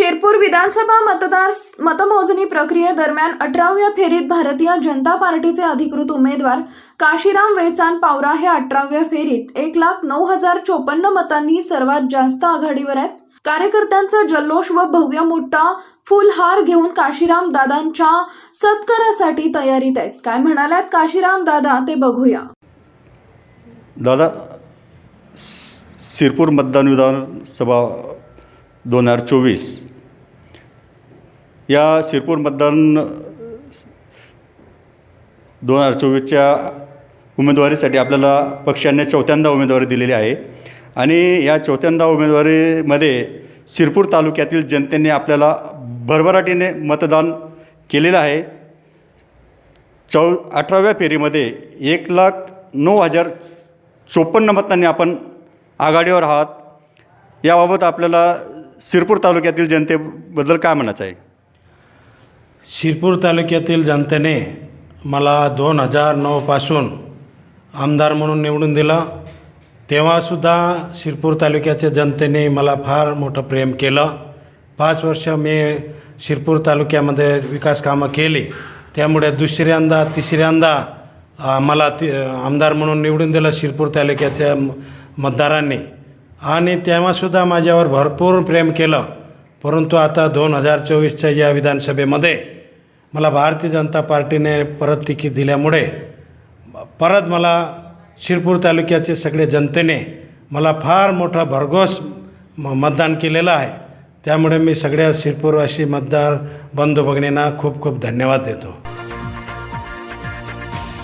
शेरपूर विधानसभा मतदार मतमोजणी प्रक्रियेदरम्यान अठराव्या फेरीत भारतीय जनता पार्टीचे अधिकृत उमेदवार काशीराम वेचान पावरा हे अठराव्या फेरीत एक लाख नऊ हजार चोपन्न मतांनी सर्वात जास्त आघाडीवर आहेत. कार्यकर्त्यांचा जल्लोष व भव्य मोठा फुलहार घेऊन काशीराम दादांच्या सत्कारासाठी तयारीत आहेत. काय म्हणाल्यात काशीराम दादा ते बघूया. दादा शिरपूर मतदान विधानसभा दोन हजार चोवीस या शिरपूर मतदान दोन हजार चोवीसच्या उमेदवारीसाठी आपल्याला पक्षाने चौथ्यांदा उमेदवारी दिलेली आहे. आणि या चौथ्यांदा उमेदवारीमध्ये शिरपूर तालुक्यातील जनतेने आपल्याला भरभराटीने मतदान केलेलं आहे. चौ अठराव्या फेरीमध्ये एक लाख नऊ हजार चोपन्न मतांनी आपण आघाडीवर आहात. याबाबत आपल्याला शिरपूर तालुक्यातील जनतेबद्दल काय म्हणायचं आहे? शिरपूर तालुक्यातील जनतेने मला दोन हजार नऊपासून आमदार म्हणून निवडून दिलं. तेव्हासुद्धा शिरपूर तालुक्याच्या जनतेने मला फार मोठं प्रेम केलं. पाच वर्ष मी शिरपूर तालुक्यामध्ये विकास कामं केली. त्यामुळे दुसऱ्यांदा तिसऱ्यांदा मला ति आमदार म्हणून निवडून दिलं शिरपूर तालुक्याच्या म- मतदारांनी. आणि तेव्हासुद्धा माझ्यावर भरपूर प्रेम केलं. परंतु आता दोन हजार चोवीसच्या या विधानसभेमध्ये मला भारतीय जनता पार्टीने परत तिकीट दिल्यामुळे परत मला शिरपूर तालुक्याचे सगळे जनतेने मला फार मोठा भरघोस म मतदान केलेलं आहे. त्यामुळे मी सगळ्या शिरपूरवासी मतदार बंधू भगिनींना खूप खूप धन्यवाद देतो.